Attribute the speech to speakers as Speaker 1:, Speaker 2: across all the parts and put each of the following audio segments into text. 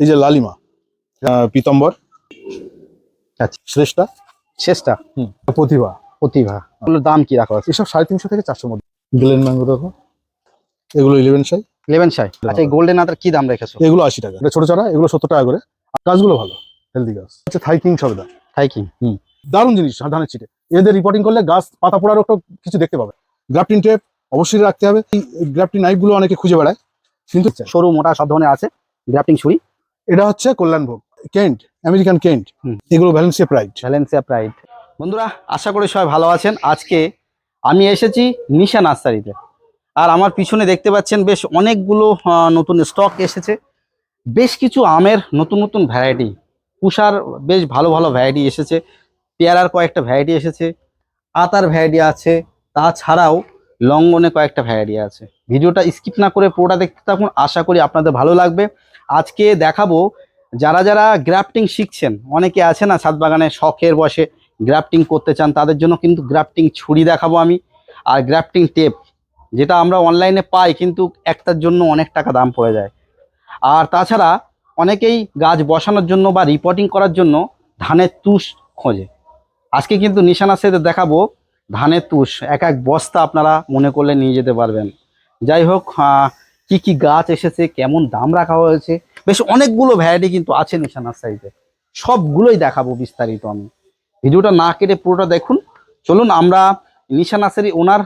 Speaker 1: এই যে লালিমা পীতম্বর
Speaker 2: আচ্ছা।
Speaker 1: শ্রেষ্ঠা।
Speaker 2: শেষটা
Speaker 1: প্রতিভা?
Speaker 2: প্রতিভা। এগুলোর দাম কি রাখা আছে?
Speaker 1: এসব সাড়ে তিনশো থেকে চারশোর মধ্যে। গ্লেন ম্যাঙ্গো দেখো। এগুলো ইলেভেন সাই
Speaker 2: ইলেভেন সাই আচ্ছা এই গোল্ডেন আদার কি দাম রেখেছো?
Speaker 1: এগুলো আশি টাকা। এটা ছোট চারা এগুলো সত্তর টাকা করে। আর গাছগুলো ভালো হেলদি গাছ। হচ্ছে থাইকিং সবেদা।
Speaker 2: তাই কি
Speaker 1: দারুণ জিনিস ধানের চিটে এদের রিপোর্টিং করলে গাছ পাতা পোড়ারও একটা কিছু দেখতে পাবে। গ্রাফটিন টেপ অবশ্যই রাখতে হবে। এই গ্রাফটিন নাইফগুলো অনেকে খুঁজে বেড়ায়। কিন্তু
Speaker 2: সরু মোটা সব ধরনের আছে। গ্রাফটিং ছুরি।
Speaker 1: এটা হচ্ছে কল্যাণভোগ। Kent American Kent. এগুলো ভ্যালেন্সিয়া প্রাইড
Speaker 2: ভ্যালেন্সিয়া প্রাইড বন্ধুরা আশা করি সবাই ভালো আছেন। আজকে আমি এসেছি নিশা নার্সারিতে আর আমার পিছনে দেখতে পাচ্ছেন বেশ অনেকগুলো নতুন স্টক এসেছে। বেশ কিছু আমের নতুন নতুন ভ্যারাইটি পুষার বেশ ভালো ভালো ভ্যারাইটি এসেছে। পেয়ারার কয়েকটা ভ্যারাইটি এসেছে। আতার ভ্যারাইটি আছে। তাছাড়াও লঙ্গনে কয়েকটা ভ্যারাইটি আছে। ভিডিওটা স্কিপ না করে পুরোটা দেখতে থাকুন। আশা করি আপনাদের ভালো লাগবে। আজকে দেখাবো যারা যারা গ্রাফটিং শিখছেন, অনেকে আছে না ছাদ বাগানে শখের বসে গ্রাফটিং করতে চান, তাদের জন্য কিন্তু গ্রাফটিং ছুরি দেখাবো আমি আর গ্রাফটিং টেপ যেটা আমরা অনলাইনে পাই কিন্তু একটার জন্য অনেক টাকা দাম পড়ে যায়। আর তাছাড়া অনেকেই গাছ বসানোর জন্য বা রিপোর্টিং করার জন্য ধানের তুষ খোঁজে। আজকে কিন্তু নিশানা সেতে দেখাবো ধানের তুষ, এক এক বস্তা আপনারা মনে করলে নিয়ে যেতে পারবেন। যাই হোক কি কি গাছ এসেছে কেমন দাম রাখা হয়েছে বেশ অনেকগুলো ভ্যারাইটি কিন্তু আছে নিশা নার্সারিতে সবগুলোই দেখাবো বিস্তারিত আমি। ভিডিওটা না কেটে পুরোটা দেখুন। চলুন আমরা নিশা নার্সারি ওনার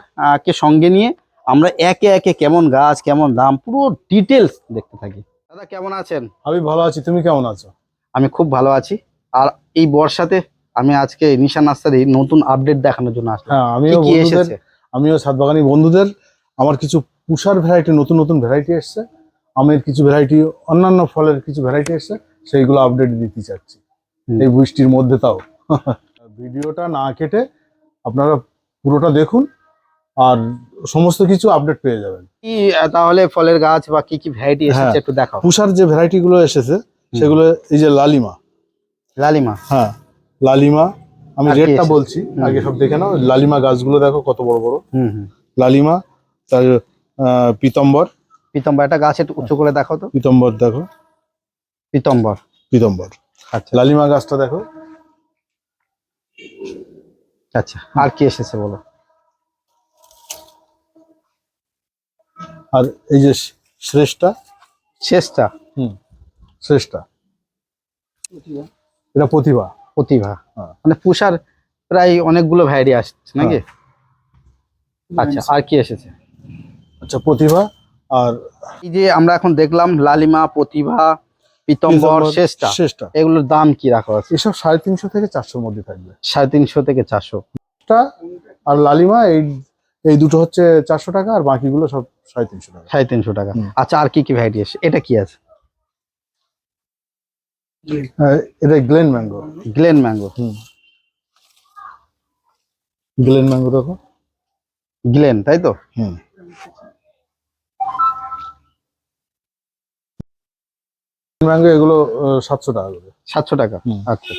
Speaker 2: কে সঙ্গে নিয়ে আমরা একে একে কেমন গাছ কেমন দাম পুরো ডিটেলস দেখতে থাকি। দাদা কেমন আছেন?
Speaker 1: আমি ভালো আছি তুমি কেমন আছো?
Speaker 2: আমি খুব ভালো আছি। আর এই বর্ষাতে আমি আজকে নিশা নার্সারি নতুন আপডেট দেখানোর জন্য আসলাম।
Speaker 1: হ্যাঁ আমিও বন্ধুদের আমিও সাত বাগানি বন্ধুদের আমার কিছু পুষার ভ্যারাইটি নতুন নতুন ভ্যারাইটি এসছে। আমের কিছু ভ্যারাইটি অন্যান্য ফলের কিছু ভ্যারাইটি এসছে সেইগুলো আপডেট দিতে চাচ্ছি। এই বৃষ্টির মধ্যে তাও। ভিডিওটা না কেটে আপনারা পুরোটা দেখুন আর সমস্ত কিছু আপডেট পেয়ে যাবেন।
Speaker 2: কি তাহলে ফলের গাছ বা কি কি ভ্যারাইটি এসেছে
Speaker 1: হ্যাঁ।
Speaker 2: একটু দেখাও।
Speaker 1: পুষার যে ভ্যারাইটি গুলো এসেছে সেগুলো এই যে লালিমা।
Speaker 2: লালিমা।
Speaker 1: হ্যাঁ লালিমা আমি রেটটা বলছি। আগে সব দেখে নাও। লালিমা গাছগুলো দেখো কত বড় বড়। লালিমা তার পীতম্বর।
Speaker 2: পিতম্বর একটা গাছ একটু উঁচু করে দেখাও তো।
Speaker 1: পীতম্বর দেখো।
Speaker 2: পিতম্বর।
Speaker 1: পীতম্বর।
Speaker 2: আচ্ছা।
Speaker 1: লালিমা গাছটা দেখো।
Speaker 2: আচ্ছা আর কি এসেছে বলো?
Speaker 1: আর এই যে শ- শ্রেষ্ঠা?
Speaker 2: শেষটা
Speaker 1: শ্রেষ্ঠা। এটা প্রতিভা।
Speaker 2: প্রতিভা।
Speaker 1: হ্যাঁ।
Speaker 2: মানে পুষার প্রায় অনেকগুলো ভ্যারাইটি আসছে নাকি? আচ্ছা আর কি এসেছে?
Speaker 1: আচ্ছা প্রতিভা আর
Speaker 2: এই যে আমরা এখন দেখলাম লালিমা প্রতিভা পিতম্বর শেষটা
Speaker 1: শ্রেষ্ঠা।
Speaker 2: এগুলোর দাম কি রাখা আছে?
Speaker 1: এসব সাড়ে তিনশো থেকে চারশোর মধ্যে থাকবে।
Speaker 2: সাড়ে তিনশো থেকে চারশো।
Speaker 1: আর লালিমা এই এই দুটো হচ্ছে চারশো টাকা আর বাকিগুলো সব সাড়ে তিনশো টাকা।
Speaker 2: সাড়ে তিনশো টাকা। আচ্ছা আর কি কি ভ্যারাইটি আছে? এটা কি আছে?
Speaker 1: হ্যাঁ, এটা গ্লেন ম্যাঙ্গো।
Speaker 2: Glenn mango.
Speaker 1: হুম। গ্লেন ম্যাঙ্গো দেখো।
Speaker 2: গ্লেন তাই তো?
Speaker 1: হুম। ম্যাঙ্গো এগুলো সাতশো টাকা করে।
Speaker 2: সাতশো টাকা? আচ্ছা।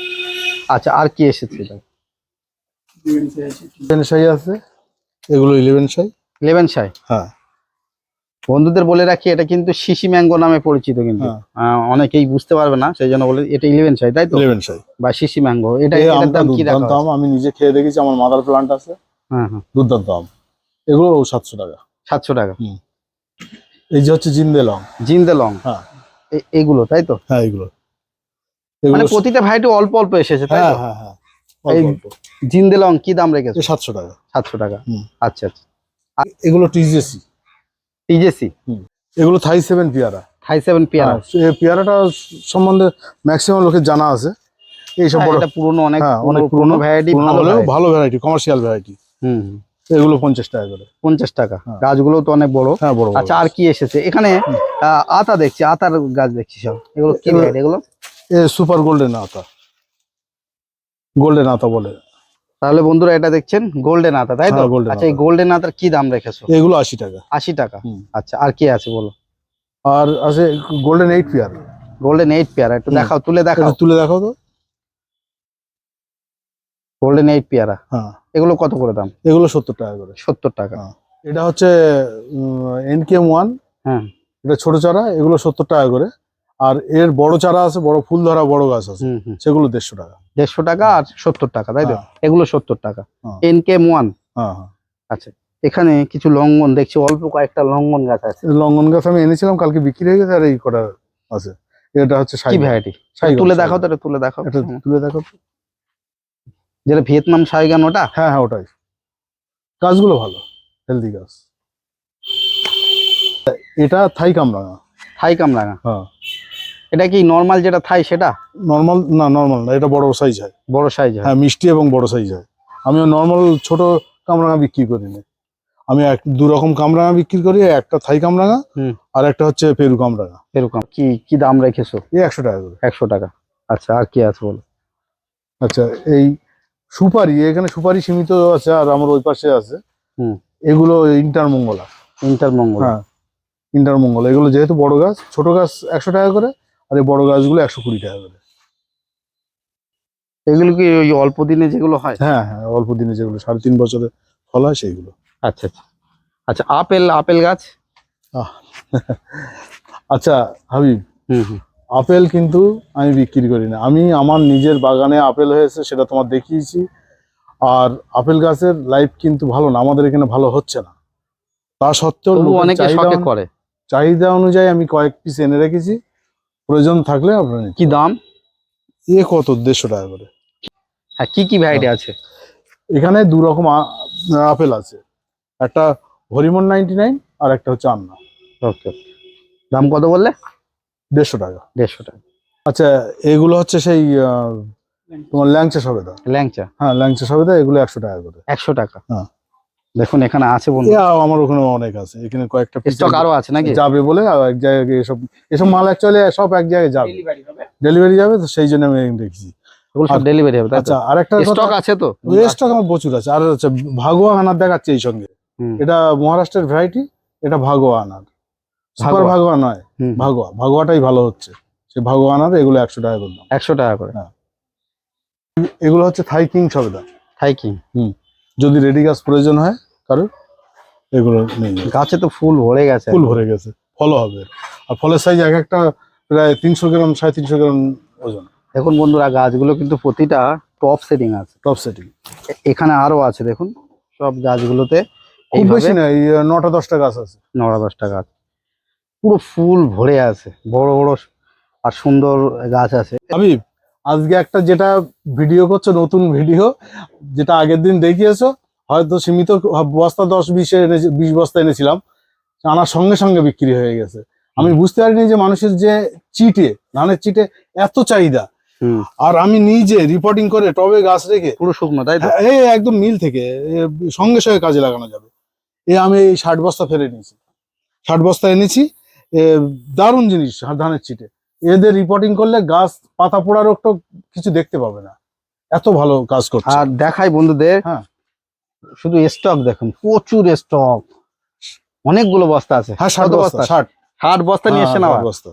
Speaker 2: আচ্ছা আর কি এসেছে
Speaker 1: সাই আছে। এগুলো ইলেভেন সাই
Speaker 2: ইলেভেন সাই
Speaker 1: হ্যাঁ।
Speaker 2: বন্ধুদের বলে রাখি এটা কিন্তু শিশি ম্যাঙ্গো নামে পরিচিত কিন্তু।
Speaker 1: হ্যাঁ।
Speaker 2: অনেকেই বুঝতে পারবে না সেই জন্য বলে এটা ইলেভেন সাই তাই তো?
Speaker 1: ইলেভেন সাই
Speaker 2: বা শিশি ম্যাঙ্গো এটা দাম কি
Speaker 1: দুর্দান্ত আম নিজে খেয়ে দেখেছি আমার মাদার প্লান্ট আছে।
Speaker 2: হ্যাঁ হ্যাঁ।
Speaker 1: দুর্দান্ত আম। এগুলো সাতশো টাকা।
Speaker 2: সাতশো টাকা।
Speaker 1: এই যে হচ্ছে জিন্দে লং।
Speaker 2: জিন্দে লং।
Speaker 1: হ্যাঁ।
Speaker 2: এ- এগুলো তাই তো?
Speaker 1: হ্যাঁ এগুলো।
Speaker 2: মানে প্রতিটা ভ্যারাইটি অল্প অল্প এসেছে তাই
Speaker 1: হ্যাঁ হ্যাঁ হ্যাঁ
Speaker 2: এই- জিন্দে লং কি দাম রেখেছে?
Speaker 1: সাতশো টাকা।
Speaker 2: সাতশো টাকা। আচ্ছা আচ্ছা।
Speaker 1: এগুলো টিজেসি।
Speaker 2: টিজেসি?
Speaker 1: এগুলো থাই সেভেন পেয়ারা।
Speaker 2: থাই সেভেন পেয়ারা।
Speaker 1: হ্যাঁ, এই পেয়ারাটা সম্বন্ধে ম্যাক্সিমাম লোকের জানা আছে। এইসব
Speaker 2: হ্যাঁ,
Speaker 1: বড়
Speaker 2: পুরনো অনেক
Speaker 1: হ্যাঁ, অনেক
Speaker 2: পুরনো ভ্যারাইটি ভালো
Speaker 1: ভালো ভ্যারাইটি কমার্শিয়াল ভ্যারাইটি
Speaker 2: হুম হুম।
Speaker 1: এগুলো পঞ্চাশ টাকা করে।
Speaker 2: পঞ্চাশ টাকা।
Speaker 1: হ্যাঁ।
Speaker 2: গাছগুলো তো অনেক বড়।
Speaker 1: হ্যাঁ বড়।
Speaker 2: আচ্ছা আর কি এসেছে? এখানে আতা দেখছি আতার গাছ দেখছি সব। এগুলো কি
Speaker 1: এগুলো- সুপার গোল্ডেন আতা। গোল্ডেন আতা বলে।
Speaker 2: তাহলে বন্ধুরা এটা দেখছেন গোল্ডেন আতা তাই তো?
Speaker 1: হ্যাঁ,
Speaker 2: আচ্ছা এই গোল্ডেন আতার কি দাম রেখেছো?
Speaker 1: এগুলো আশি টাকা।
Speaker 2: আশি টাকা। আচ্ছা আর কি আছে বলো?
Speaker 1: আর আছে golden eight pair
Speaker 2: golden eight পেয়ারা একটু দেখাও তুলে দেখাও।
Speaker 1: তুলে দেখাও তো।
Speaker 2: গোল্ডেন এইট পেয়ারা
Speaker 1: হ্যাঁ।
Speaker 2: এগুলো কত করে দাম?
Speaker 1: এগুলো সত্তর টাকা করে।
Speaker 2: সত্তর টাকা।
Speaker 1: হ্যাঁ। এটা হচ্ছে এনকেএম ওয়ান
Speaker 2: হ্যাঁ।
Speaker 1: এটা ছোট চারা এগুলো সত্তর টাকা করে। আর এর বড় চারা আছে বড় ফুল ধরা বড় গাছ আছে। সেগুলো দেড়শো টাকা।
Speaker 2: দেড়শো টাকা আর সত্তর টাকা তাই তো?
Speaker 1: হ্যাঁ।
Speaker 2: এগুলো সত্তর টাকা। এন কে ওয়ান
Speaker 1: হ্যাঁ হ্যাঁ।
Speaker 2: আচ্ছা এখানে কিছু লঙ্ঘন দেখছি অল্প কয়েকটা লঙ্ঘন গাছ আছে।
Speaker 1: এই লঙ্ঘন গাছ আমি এনেছিলাম কালকে বিক্রি হয়ে গেছে আর এই কটা আছে। এটা হচ্ছে
Speaker 2: তুলে। দেখাও তো এটা তুলে দেখাও।
Speaker 1: তুলে দেখো তো।
Speaker 2: যেটা ভিয়েতনাম সাইগান ওটা?
Speaker 1: হ্যাঁ হ্যাঁ ওটাই। গাছগুলো ভালো হেলদি গাছ। এটা থাই কামরাঙা।
Speaker 2: থাই কামরাঙা?
Speaker 1: হ্যাঁ।
Speaker 2: এটা কি নর্মাল যেটা থাই সেটা?
Speaker 1: নর্মাল না নর্মাল না এটা বড় সাইজ হয়।
Speaker 2: বড় সাইজ হয়।
Speaker 1: হ্যাঁ মিষ্টি এবং বড় সাইজ হয়। আমি নর্মাল ছোট কামরাঙা বিক্রি করি না আমি এক দু রকম কামরাঙা বিক্রি করি একটা থাই কামরাঙা। আর একটা হচ্ছে পেরু কামরাঙা।
Speaker 2: এরকম কি কি দাম রেখেছো?
Speaker 1: এই একশো টাকা করে।
Speaker 2: একশো টাকা। আচ্ছা আর কি আছে বলো?
Speaker 1: আচ্ছা এই সুপারি এখানে সুপারি সীমিত আছে আর আমার ওই পাশে আছে।
Speaker 2: হুম।
Speaker 1: এগুলো ইন্টারমঙ্গলা।
Speaker 2: ইন্টারমঙ্গল।
Speaker 1: হ্যাঁ ইন্টারমঙ্গলা। এগুলো যেহেতু বড় গাছ ছোট গাছ একশো টাকা করে আর এই বড় গাছগুলো একশো কুড়ি টাকা করে।
Speaker 2: এগুলো কি ওই অল্প দিনে যেগুলো হয়?
Speaker 1: হ্যাঁ হ্যাঁ অল্প দিনে যেগুলো সাড়ে তিন বছরে ফল হয় সেইগুলো।
Speaker 2: আচ্ছা আচ্ছা। আচ্ছা আপেল আপেল গাছ?
Speaker 1: আচ্ছা হাবিব।
Speaker 2: হুম হুম।
Speaker 1: আপেল কিন্তু আমি বিক্রি করি না। আমি আমার নিজের বাগানে আপেল হয়েছে সেটা তোমার দেখিয়েছি। আর আপেল গাছের লাইফ কিন্তু ভালো না আমাদের এখানে ভালো হচ্ছে না। তা সত্ত্বেও
Speaker 2: অনেকে
Speaker 1: চাহিদা
Speaker 2: শখে করে।
Speaker 1: চাহিদা অনুযায়ী আমি কয়েক পিস এনে রেখেছি। প্রয়োজন থাকলে আপনার
Speaker 2: কি দাম?
Speaker 1: এ কত? দেড়শো টাকা করে।
Speaker 2: হ্যাঁ কি কি ভ্যারাইটি আছে?
Speaker 1: এখানে দু রকম আপেল আছে। একটা হরিমন নাইনটি নাইন আর একটা হচ্ছে আন্না।
Speaker 2: ওকে দাম কত বললে?
Speaker 1: দেড়শো টাকা।
Speaker 2: দেড়শো টাকা।
Speaker 1: আচ্ছা এগুলো হচ্ছে সেই আহ, তোমার ল্যাংচা সবেদা?
Speaker 2: ল্যাংচা।
Speaker 1: হ্যাঁ ল্যাংচা সবেদা এগুলো একশো টাকা করে।
Speaker 2: একশো টাকা।
Speaker 1: হ্যাঁ।
Speaker 2: দেখুন এখানে আছে বন্ধু।
Speaker 1: আমার ওখানে অনেক আছে। এখানে কয়েকটা
Speaker 2: স্টক আরও আছে নাকি?
Speaker 1: যাবে বলে আর এক জায়গায় এসব এসব মাল অ্যাকচুয়ালি সব এক জায়গায় যাবে। ডেলিভারি যাবে তো সেই জন্য আমি
Speaker 2: এগুলো সব ডেলিভারি হবে
Speaker 1: আচ্ছা আর একটা
Speaker 2: স্টক আছে তো?
Speaker 1: স্টক আমার প্রচুর আছে। আর হচ্ছে ভাগোয়া আনার দেখাচ্ছে এই সঙ্গে।
Speaker 2: হুম।
Speaker 1: এটা মহারাষ্ট্রের ভ্যারাইটি এটা ভাগোয়া আনার। সুপার
Speaker 2: ভাগোয়া।
Speaker 1: নয়
Speaker 2: হুম,
Speaker 1: ভাগোয়া। ভাগোয়াটাই ভালো হচ্ছে। সে ভাগোয়া আনার এগুলো একশো টাকা করে দাম।
Speaker 2: একশো টাকা করে।
Speaker 1: এগুলো হচ্ছে থাইকিং সবেদা।
Speaker 2: থাই কি।
Speaker 1: যদি রেডি গাছ প্রয়োজন হয় কারোর এগুলো নেই
Speaker 2: গাছে তো ফুল ভরে গেছে।
Speaker 1: ফুল ভরে গেছে। ফলও হবে। আর ফলের সাইজ এক একটা প্রায় তিনশো গ্রাম সাড়ে তিনশো গ্রাম ওজন।
Speaker 2: দেখুন বন্ধুরা গাছগুলো কিন্তু প্রতিটা টপ সেটিং আছে।
Speaker 1: টপ সেটিং
Speaker 2: এখানে আরও আছে দেখুন। সব গাছগুলোতে
Speaker 1: খুব বেশি না নটা দশটা গাছ আছে।
Speaker 2: নটা দশটা গাছ। পুরো ফুল ভরে আছে বড় বড় আর সুন্দর গাছ আছে।
Speaker 1: হাবিব আজকে একটা যেটা ভিডিও করছ নতুন ভিডিও যেটা আগের দিন দেখিয়েছো হয়তো সীমিত বস্তা দশ বিশে এনেছি বিশ বস্তা এনেছিলাম আনার সঙ্গে সঙ্গে বিক্রি হয়ে গেছে। আমি বুঝতে পারিনি যে মানুষের যে চিটে ধানের চিটে এত চাহিদা। আর আমি নিজে রিপোর্টিং করে টবে গাছ রেখে
Speaker 2: পুরো শুকনো তাই
Speaker 1: হ্যাঁ, এই একদম মিল থেকে সঙ্গে সঙ্গে কাজে লাগানো যাবে। এ আমি এই ষাট বস্তা ফেলে নিয়েছি। ষাট বস্তা এনেছি দারুণ জিনিস ধানের চিটে এদের রিপোর্টিং করলে গাছ পাতা পোড়া রোগটা কিছু দেখতে পাবে না। এত ভালো কাজ করছে।
Speaker 2: আর দেখাই বন্ধুদের
Speaker 1: হ্যাঁ।
Speaker 2: শুধু স্টক দেখুন প্রচুর স্টক অনেকগুলো বস্তা আছে।
Speaker 1: হ্যাঁ ষাট বস্তা ষাট।
Speaker 2: ষাট বস্তা নিয়ে
Speaker 1: হ্যাঁ, বস্তা।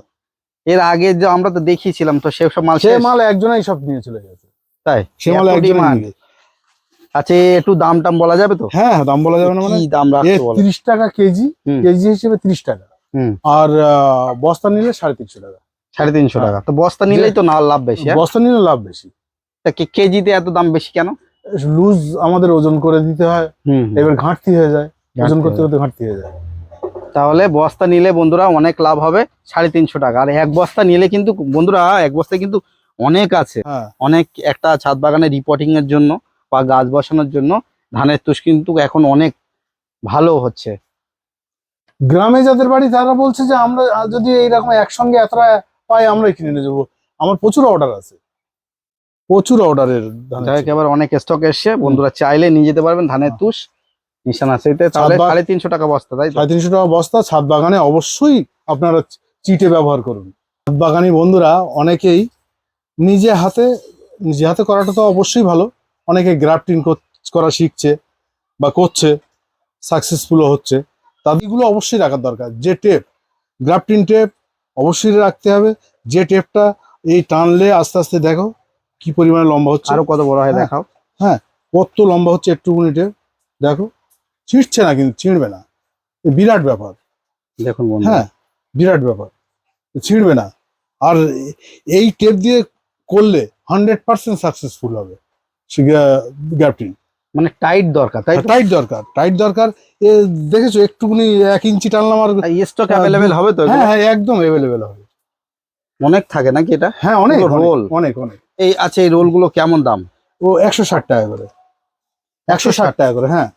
Speaker 2: এর আগে যে আমরা তো দেখিয়েছিলাম তো সে সব মাল
Speaker 1: সে মাল একজনাই সব নিয়ে চলে গেছে।
Speaker 2: তাই?
Speaker 1: সে মাল একজনই গেছে।
Speaker 2: আচ্ছা একটু দাম টাম বলা যাবে তো?
Speaker 1: হ্যাঁ হ্যাঁ, দাম বলা যাবে না মানে?
Speaker 2: দাম রাখতে বলো?
Speaker 1: তিরিশ টাকা কেজি কেজি হিসেবে তিরিশ টাকা।
Speaker 2: হুম
Speaker 1: আর বস্তা নিলে সাড়ে তিনশো টাকা।
Speaker 2: সাড়ে তিনশো
Speaker 1: হ্যাঁ।
Speaker 2: টাকা। তো বস্তা নিলেই তো না লাভ বেশি হ্যাঁ?
Speaker 1: বস্তা নিলে লাভ বেশি।
Speaker 2: কেজিতে এত দাম বেশি কেন?
Speaker 1: লুজ আমাদের ওজন করে দিতে হয়। এবার ঘাটতি হয়ে যায়। ওজন করতে করতে ঘাটতি হয়ে যায়।
Speaker 2: তাহলে বস্তা নিলে বন্ধুরা অনেক লাভ হবে সাড়ে তিনশো টাকা। আর এক বস্তা নিলে কিন্তু বন্ধুরা এক বস্তায় কিন্তু অনেক আছে।
Speaker 1: হ্যাঁ।
Speaker 2: অনেক একটা ছাদ বাগানে রিপোর্টিং এর জন্য বা গাছ বসানোর জন্য ধানের তুষ কিন্তু এখন অনেক ভালো হচ্ছে।
Speaker 1: গ্রামে যাদের বাড়ি তারা বলছে যে আমরা যদি এইরকম একসঙ্গে এতটা পাই আমরাই কিনে নিয়ে যাব। আমার প্রচুর অর্ডার আছে। প্রচুর অর্ডারের
Speaker 2: হোক, এবার অনেক স্টক এসছে। বন্ধুরা চাইলে নিয়ে যেতে পারবেন ধানের তুষ। নিশানা সেইতে তাহলে সাড়ে তিনশো টাকা বস্তা তাই
Speaker 1: সাড়ে তিনশো টাকা বস্তা ছাদ বাগানে অবশ্যই আপনারা চিটে ব্যবহার করুন। ছাদ বাগানি বন্ধুরা অনেকেই নিজে হাতে নিজে হাতে করাটা তো অবশ্যই ভালো। অনেকে গ্রাফটিং করা শিখছে বা করছে সাকসেসফুলও হচ্ছে। তাদেরগুলো অবশ্যই রাখার দরকার। যে টেপ গ্রাফটিং টেপ অবশ্যই রাখতে হবে। যে টেপটা এই টানলে আস্তে আস্তে দেখো কি পরিমাণে লম্বা হচ্ছে।
Speaker 2: আরও কত বড় হয় দেখাও। হ্যাঁ।
Speaker 1: কত লম্বা হচ্ছে একটুকুনি টেপ দেখো ছিঁড়ছে না কিন্তু ছিঁড়বে না। বিরাট ব্যাপার।
Speaker 2: দেখুন
Speaker 1: হ্যাঁ বিরাট ব্যাপার। ছিঁড়বে না। আর এই টেপ দিয়ে করলে হান্ড্রেড পার্সেন্ট সাকসেসফুল হবে। গ্যাপটিং
Speaker 2: মানে টাইট দরকার তাই
Speaker 1: টাইট দরকার টাইট দরকার। এ দেখেছ একটুকুনি এক ইঞ্চি টানলাম আর
Speaker 2: স্টক অ্যাভেলেবেল হবে তো
Speaker 1: হ্যাঁ হ্যাঁ একদম অ্যাভেলেবেল হবে।
Speaker 2: অনেক থাকে নাকি এটা?
Speaker 1: হ্যাঁ অনেক
Speaker 2: এগুলো
Speaker 1: অনেক, অনেক
Speaker 2: এই আচ্ছা এই রোলগুলো কেমন দাম?
Speaker 1: ও একশো ষাট টাকা করে। একশো ষাট টাকা করে হ্যাঁ।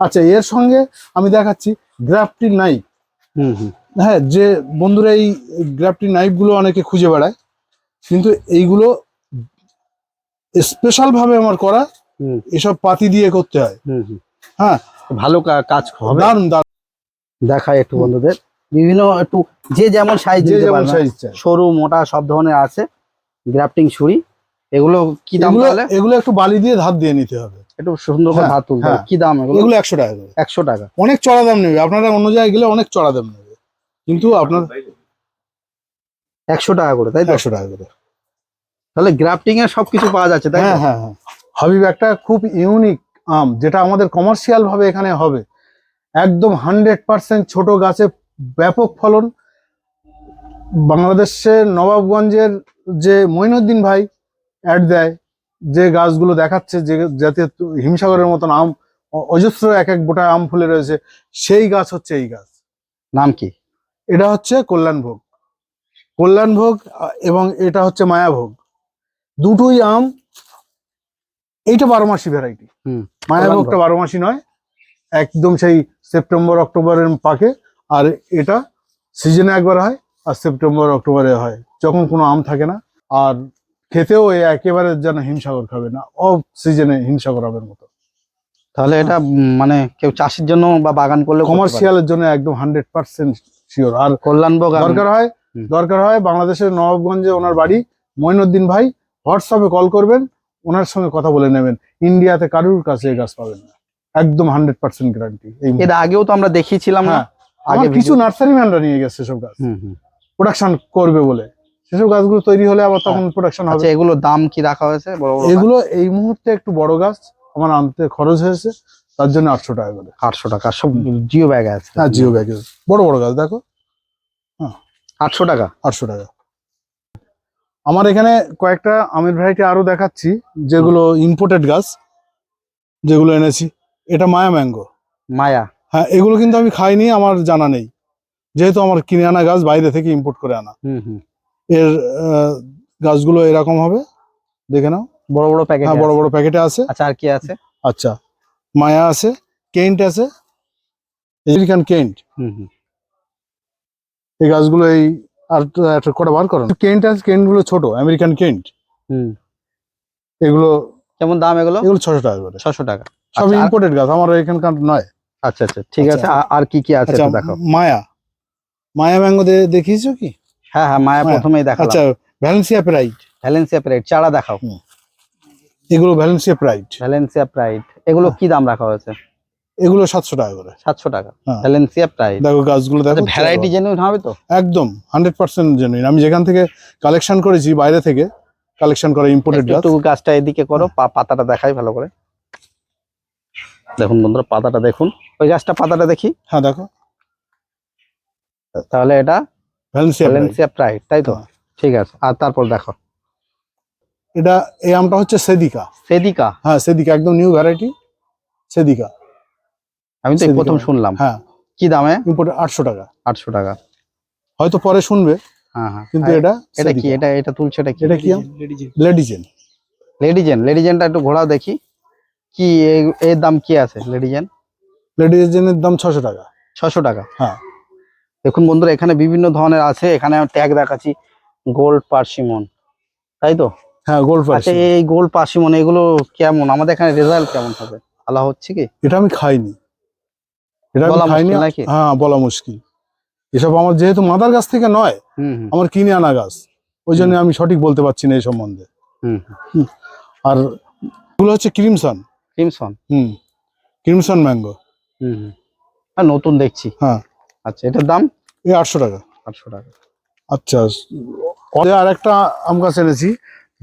Speaker 1: আচ্ছা এর সঙ্গে আমি দেখাচ্ছি গ্রাফটির নাইফ
Speaker 2: হুম হুম।
Speaker 1: হ্যাঁ যে বন্ধুরা এই গ্রাফটির নাইফগুলো অনেকে খুঁজে বেড়ায় কিন্তু এইগুলো স্পেশাল ভাবে আমার করা এসব পাতি দিয়ে করতে হয়। হ্যাঁ।
Speaker 2: ভালো কাজ হবে।
Speaker 1: দারুণ দারুণ
Speaker 2: দেখায় একটু বন্ধুদের। বিভিন্ন একটু যে যেমন সাইজ
Speaker 1: যেমন সাইজ
Speaker 2: সরু মোটা সব ধরনের আছে। গ্রাফটিং ছুরি। এগুলো কি দাম
Speaker 1: এগুলো
Speaker 2: তাহলে?
Speaker 1: এগুলো একটু বালি দিয়ে ধাপ দিয়ে নিতে হবে।
Speaker 2: একটু সুন্দর করে
Speaker 1: হ্যাঁ,
Speaker 2: হাত তুলতে
Speaker 1: হ্যাঁ।
Speaker 2: কি দাম এগুলো?
Speaker 1: এগুলো একশো টাকা করে।
Speaker 2: একশো টাকা।
Speaker 1: অনেক চড়া দাম নেবে। আপনারা অন্য জায়গায় গেলে অনেক চড়া দাম নেবে। কিন্তু আপনার
Speaker 2: একশো টাকা করে তাই তো?
Speaker 1: টাকা করে।
Speaker 2: তাহলে গ্রাফটিং এর সবকিছু পাওয়া যাচ্ছে তাই
Speaker 1: হ্যাঁ হ্যাঁ হ্যাঁ। হাবিব একটা খুব ইউনিক আম যেটা আমাদের কমার্শিয়াল ভাবে এখানে হবে। একদম হান্ড্রেড পার্সেন্ট ছোট গাছে ব্যাপক ফলন। বাংলাদেশের নবাবগঞ্জের যে মইনুদ্দিন ভাই অ্যাড দেয় যে গাছগুলো দেখাচ্ছে যে যাতে হিমসাগরের মতন আম অজস্র এক এক বোটা আম ফুলে রয়েছে সেই গাছ হচ্ছে এই গাছ।
Speaker 2: নাম কি?
Speaker 1: এটা হচ্ছে কল্যাণভোগ। কল্যাণভোগ এবং এটা হচ্ছে মায়াভোগ। দুটোই আম এইটা বারো মাসি ভ্যারাইটি মায়াভোগটা বারো মাসি নয় একদম সেই সেপ্টেম্বর অক্টোবরের পাকে। আর এটা সিজনে একবার হয় আর সেপ্টেম্বর অক্টোবরে হয় যখন কোনো আম থাকে না। আর খেতেও একেবারে যেন হিমসাগর খাবে না অফ সিজনে হিমসাগর আমের মতো।
Speaker 2: তাহলে এটা মানে কেউ চাষের জন্য বা বাগান করলে
Speaker 1: কমার্শিয়ালের জন্য একদম হান্ড্রেড পার্সেন্ট শিওর আর
Speaker 2: কল্যাণভোগ
Speaker 1: দরকার হয় দরকার হয় বাংলাদেশের নবাবগঞ্জে ওনার বাড়ি। মঈনুদ্দিন ভাই হোয়াটসঅ্যাপে কল করবেন ওনার সঙ্গে কথা বলে নেবেন। ইন্ডিয়াতে কারুর কাছে এই গাছ পাবেন না। একদম হান্ড্রেড পার্সেন্ট গ্যারান্টি
Speaker 2: এর আগেও তো আমরা দেখিয়েছিলাম না।
Speaker 1: হ্যাঁ
Speaker 2: আগে
Speaker 1: কিছু নার্সারি ম্যানরা নিয়ে গেছে সেসব গাছ।
Speaker 2: হুম, হুম।
Speaker 1: প্রোডাকশন করবে বলে। সেসব গাছগুলো তৈরি হলে আবার তখন প্রোডাকশন হবে
Speaker 2: আচ্ছা এগুলোর দাম কি রাখা হয়েছে?
Speaker 1: এগুলো এই মুহূর্তে একটু বড় গাছ। আমার আনতে খরচ হয়েছে। তার জন্য আটশো টাকা করে।
Speaker 2: আটশো টাকা সব জিও ব্যাগ আছে।
Speaker 1: হ্যাঁ জিও ব্যাগে বড় বড় গাছ দেখো। হ্যাঁ।
Speaker 2: আটশো টাকা?
Speaker 1: আটশো টাকা। আমার এখানে কয়েকটা আমের ভ্যারাইটি আরও দেখাচ্ছি যেগুলো ইম্পোর্টেড গাছ যেগুলো এনেছি। এটা মায়া ম্যাঙ্গো।
Speaker 2: মায়া।
Speaker 1: হ্যাঁ এগুলো কিন্তু আমি খাইনি আমার জানা নেই। যেহেতু আমার কিনে আনা গাছ বাইরে থেকে ইম্পোর্ট করে আনা। এর গাছগুলো এরকম হবে দেখে নাও।
Speaker 2: বড় বড় প্যাকেট
Speaker 1: হ্যাঁ বড় বড় প্যাকেটে আছে।
Speaker 2: আচ্ছা আর কি আছে?
Speaker 1: আচ্ছা মায়া আছে কেন্ট আছে আমেরিকান কেন্ট।
Speaker 2: হুম হুম।
Speaker 1: এই গাছগুলো এই আর কটা বার করো কেন্ট আছে কেন্টগুলো ছোট আমেরিকান কেন্ট।
Speaker 2: হুম।
Speaker 1: এগুলো
Speaker 2: কেমন দাম এগুলো?
Speaker 1: এগুলো ছশো টাকা করে।
Speaker 2: ছশো টাকা।
Speaker 1: সব
Speaker 2: আচ্ছা,
Speaker 1: ইম্পোর্টেড গাছ আমার এখানকার নয়।
Speaker 2: আচ্ছা আচ্ছা ঠিক আছে
Speaker 1: আচ্ছা।
Speaker 2: আর কি কি আছে
Speaker 1: আচ্ছা
Speaker 2: দেখো
Speaker 1: মায়া। মায়া ম্যাঙ্গো দেখিয়েছো কি?
Speaker 2: হ্যাঁ হ্যাঁ মায়া। প্রথমেই দেখালাম।
Speaker 1: আচ্ছা ভ্যালেন্সিয়া প্রাইড
Speaker 2: ভ্যালেন্সিয়া প্রাইড চারা দেখাও।
Speaker 1: এগুলো ভ্যালেন্সিয়া প্রাইড
Speaker 2: ভ্যালেন্সিয়া প্রাইড এগুলো কি দাম রাখা হয়েছে?
Speaker 1: এগুলো সাতশো টাকা করে।
Speaker 2: সাতশো টাকা। ভ্যালেন্সিয়া প্রাইড
Speaker 1: দেখো গাছগুলো দেখো
Speaker 2: ভ্যারাইটি জেনুইন হবে তো?
Speaker 1: একদম হান্ড্রেড পার্সেন্ট জেনুইন আমি যেখান থেকে কালেকশন করেছি বাইরে থেকে কালেকশন করা ইম্পোর্টেড গাছ
Speaker 2: একটু গাছটা এদিকে করো পাতাটা দেখাই ভালো করে। দেখুন বন্ধুরা পাতাটা দেখুন। ওই গাছটা পাতাটা দেখি।
Speaker 1: হ্যাঁ দেখো।
Speaker 2: তাহলে এটা
Speaker 1: ভ্যালেন্সিয়া
Speaker 2: ভ্যালেন্সিয়া প্রাইড তাই তো?
Speaker 1: হ্যাঁ।
Speaker 2: ঠিক আছে। আর তারপর দেখো।
Speaker 1: এটা এই আমটা হচ্ছে সেদিকা।
Speaker 2: সেদিকা।
Speaker 1: হ্যাঁ সেদিকা একদম নিউ ভ্যারাইটি সেদিকা।
Speaker 2: আমি তো প্রথম শুনলাম।
Speaker 1: হ্যাঁ।
Speaker 2: কি দামে
Speaker 1: ইম্পোর্টেড আটশো টাকা।
Speaker 2: আটশো টাকা।
Speaker 1: হয়তো পরে শুনবে।
Speaker 2: হ্যাঁ হ্যাঁ।
Speaker 1: কিন্তু এটা
Speaker 2: এটা কি? এটা এটা তুলছে এটা কি?
Speaker 1: এটা কি? লেডিজেন
Speaker 2: লেডিজেন লেডিজেনটা একটু ঘোরাও দেখি। কি এর দাম কি আছে লেডিজেন
Speaker 1: লেডিজেনের দাম ছশো টাকা।
Speaker 2: ছশো টাকা।
Speaker 1: হ্যাঁ।
Speaker 2: দেখুন বন্ধুরা এখানে বিভিন্ন ধরনের আছে। এখানে ট্যাগ দেখাচ্ছি। গোল্ড পার্সিমন তাই তো?
Speaker 1: হ্যাঁ গোল্ড
Speaker 2: আচ্ছা এই গোল্ড পার্সিমন এগুলো কেমন? আমাদের এখানে রেজাল্ট কেমন হবে? ভালো হচ্ছে কি?
Speaker 1: এটা আমি খাইনি। এটা খাইনি। হ্যাঁ বলা মুশকিল। এসব আমার যেহেতু মাদার গাছ থেকে নয় আমার কিনে আনা গাছ। ওই জন্য আমি সঠিক বলতে পারছি না এই সম্বন্ধে।
Speaker 2: হুম
Speaker 1: আর এগুলো হচ্ছে ক্রিমসন।
Speaker 2: ক্রিমসন?
Speaker 1: হুম। Crimson mango.
Speaker 2: হুম আর নতুন দেখছি।
Speaker 1: হ্যাঁ।
Speaker 2: আচ্ছা এটার দাম?
Speaker 1: এই আটশো টাকা।
Speaker 2: আটশো টাকা।
Speaker 1: আচ্ছা আর একটা আম গাছ এনেছি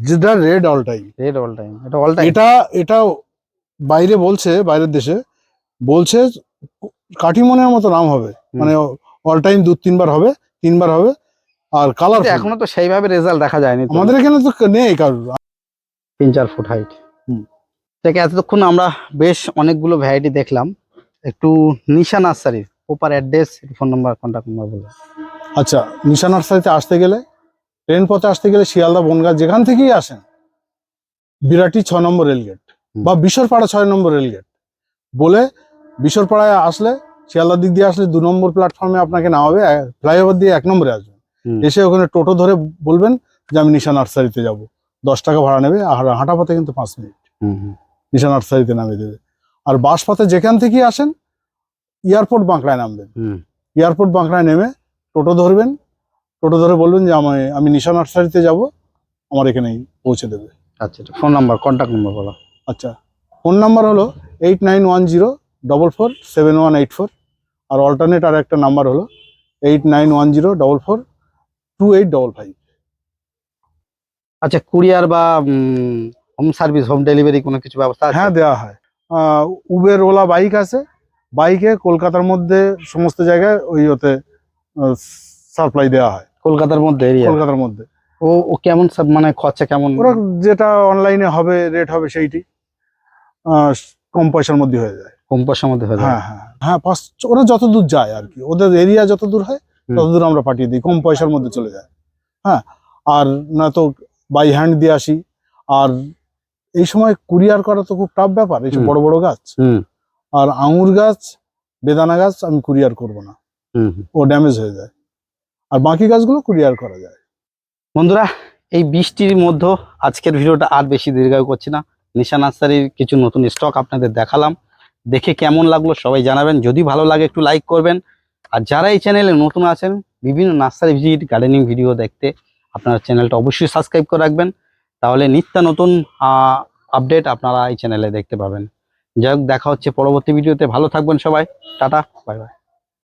Speaker 1: যেটা red all time.
Speaker 2: Red all time. এটা অল টাইম?
Speaker 1: এটা এটা বাইরে বলছে বাইরের দেশে। বলছে কাঠিমনের মতো নাম হবে। মানে অল টাইম দু তিনবার হবে তিনবার হবে আর কালার
Speaker 2: এখনও তো সেইভাবে রেজাল্ট দেখা যায়নি।
Speaker 1: আমাদের এখানে তো নেই কারোর।
Speaker 2: তিন চার ফুট হাইট। থেকে এতক্ষণ আমরা বেশ অনেকগুলো ভ্যারাইটি দেখলাম। একটু Nisha nursery proper address phone number contact number বলে।
Speaker 1: আচ্ছা নিশা নার্সারিতে আসতে গেলে ট্রেন পথে আসতে গেলে শিয়ালদা বনগাঁ যেখান থেকেই আসেন বিরাটি ছ নম্বর রেলগেট বা বিশরপাড়া ছয় নম্বর রেলগেট বলে বিশরপাড়ায় আসলে শিয়ালদার দিক দিয়ে আসলে দু নম্বর প্ল্যাটফর্মে আপনাকে নামাবে ফ্লাইওভার দিয়ে এক নম্বরে আসবেন। এসে ওখানে টোটো ধরে বলবেন যে আমি নিশা নার্সারিতে যাব। দশ টাকা ভাড়া নেবে আর হাঁটা পথে কিন্তু পাঁচ মিনিট।
Speaker 2: হুম হুম।
Speaker 1: নিশা নার্সারিতে নামিয়ে দেবে। আর বাস পথে যেখান থেকেই আসেন এয়ারপোর্ট বাঁকড়ায় নামবেন।
Speaker 2: হুম।
Speaker 1: এয়ারপোর্ট বাঁকড়ায় নেমে টোটো ধরবেন। টোটো ধরে বলবেন যে আমি আমি নিশা নার্সারিতে যাব। আমার এখানেই পৌঁছে দেবে।
Speaker 2: আচ্ছা ফোন নাম্বার কন্ট্যাক্ট নাম্বার বলো।
Speaker 1: আচ্ছা। ফোন নাম্বার হলো eight nine one zero double four seven one eight four আর অল্টারনেট আর একটা নাম্বার হলো eight nine one zero double four two eight double five
Speaker 2: আচ্ছা কুরিয়ার বা হোম সার্ভিস হোম ডেলিভারি কোনো কিছু ব্যবস্থা
Speaker 1: হ্যাঁ দেওয়া হয়। উবের ওলা বাইক আছে। বাইকে কলকাতার মধ্যে সমস্ত জায়গায় ওই ওতে সাপ্লাই দেওয়া হয়।
Speaker 2: কলকাতার মধ্যে
Speaker 1: কলকাতার মধ্যে।
Speaker 2: ও ও কেমন সব মানে খরচা কেমন?
Speaker 1: ওরা যেটা অনলাইনে হবে রেট হবে সেইটি কম পয়সার মধ্যে হয়ে যায়।
Speaker 2: কম পয়সার মধ্যে হয়ে যায়।
Speaker 1: হ্যাঁ হ্যাঁ। হ্যাঁ পাঁচ ওরা যত দূর যায় আর কি। ওদের এরিয়া যত দূর হয়। তত দূর আমরা পাঠিয়ে দিই। কম পয়সার মধ্যে চলে যায়। হ্যাঁ আর নয়তো বাই হ্যান্ড দিয়ে আসি। আর এই সময় কুরিয়ার করা তো খুব টাফ ব্যাপার এইসব বড় বড় গাছ।
Speaker 2: হুম।
Speaker 1: আর আঙুর গাছ বেদানা গাছ আমি কুরিয়ার করব না। ও ড্যামেজ হয়ে যায়। আর বাকি গাছগুলো কুরিয়ার করা যায়।
Speaker 2: বন্ধুরা এই বৃষ্টির মধ্যে আজকের ভিডিওটা আর বেশি দীর্ঘায়ু করছি না। নিশা নার্সারির কিছু নতুন স্টক আপনাদের দেখালাম। দেখে কেমন লাগল সবাই জানাবেন। যদি ভালো লাগে একটু লাইক করবেন। আর যারা এই চ্যানেলে নতুন আছেন, বিভিন্ন নার্সারি ভিজিট গার্ডেনিং ভিডিও দেখতে, আপনার চ্যানেলটা অবশ্যই সাবস্ক্রাইব করে রাখবেন। তাহলে নিত্য নতুন আপডেট আপনারা এই চ্যানেলে দেখতে পাবেন। যাই হোক, দেখা হচ্ছে পরবর্তী ভিডিওতে ভালো থাকবেন সবাই। Tata bye bye